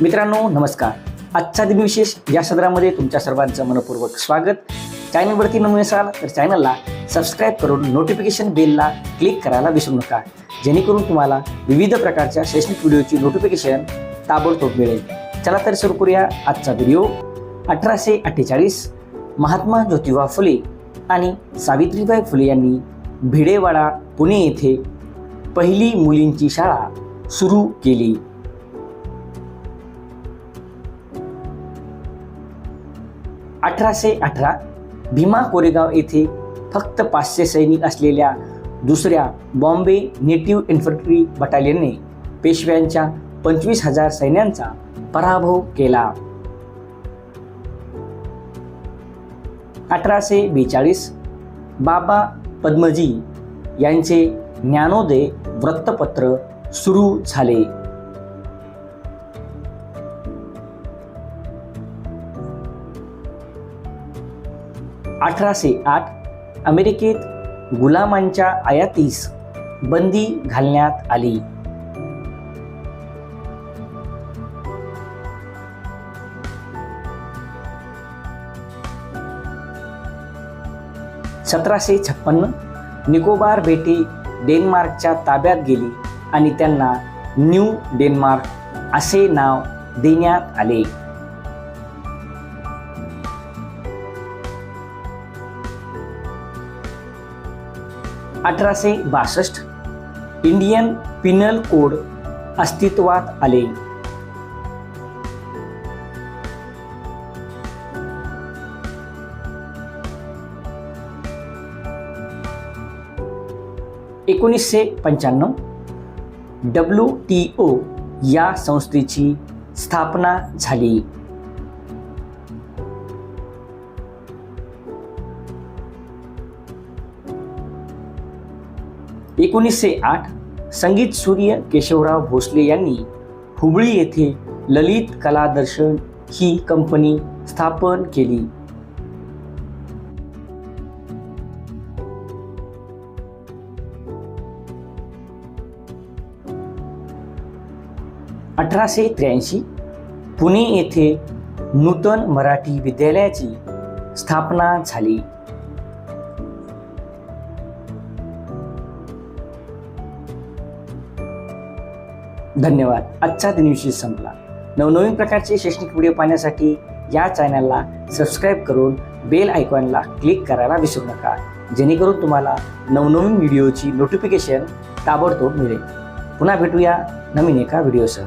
मित्रांनो नमस्कार. आजचा दिनविशेष या सदरामध्ये तुमच्या सर्वांचं मनपूर्वक स्वागत. चॅनलवरती नवीन असाल तर चॅनलला सबस्क्राईब करून नोटिफिकेशन बेलला क्लिक करायला विसरू नका. जेणेकरून तुम्हाला विविध प्रकारच्या शैक्षणिक व्हिडिओची नोटिफिकेशन ताबडतोब मिळेल. चला तर सुरू करूया आजचा व्हिडिओ अठराशे अठ्ठेचाळीस महात्मा ज्योतिबा फुले आणि सावित्रीबाई फुले यांनी भिडेवाडा पुणे येथे पहिली मुलींची शाळा सुरू केली. अठराशे अठरा भीमा कोरेगाव येथे फक्त पाचशे सैनिक असलेल्या दुसऱ्या बॉम्बे नेटिव्ह इन्फंट्री बटालियनने पेशव्यांच्या पंचवीस हजार सैन्यांचा पराभव केला. अठराशे बेचाळीस बाबा पद्मजी यांचे ज्ञानोदय वृत्तपत्र सुरू झाले. अठराशे आठ अमेरिकेत गुलामांच्या आयातीस बंदी घालण्यात आली. सतराशे छप्पन्न निकोबार बेटे डेन्मार्कच्या ताब्यात गेली आणि त्यांना न्यू डेन्मार्क असे नाव देण्यात आले. अठराशे बासष्ट. इंडियन पिनल कोड अस्तित्वात आले. एकोणीसशे पंच्याण्णव. डब्ल्यू टी ओ या संस्थेची स्थापना झाली. एकोणीसशे आठ संगीत सूर्य केशवराव भोसले यांनी हुबळी येथे ललित कलादर्शन ही कंपनी स्थापन केली. अठराशे त्र्याऐंशी पुणे येथे नूतन मराठी विद्यालयाची स्थापना झाली. धन्यवाद. आजचा दिनविषयी संपला. नवनवीन प्रकारचे शैक्षणिक व्हिडिओ पाहण्यासाठी या चॅनलला सबस्क्राईब करून बेल आयकॉनला क्लिक करायला विसरू नका. जेणेकरून तुम्हाला नवनवीन व्हिडिओची नोटिफिकेशन ताबडतोब मिळेल. पुन्हा भेटूया नवीन एका व्हिडिओसह.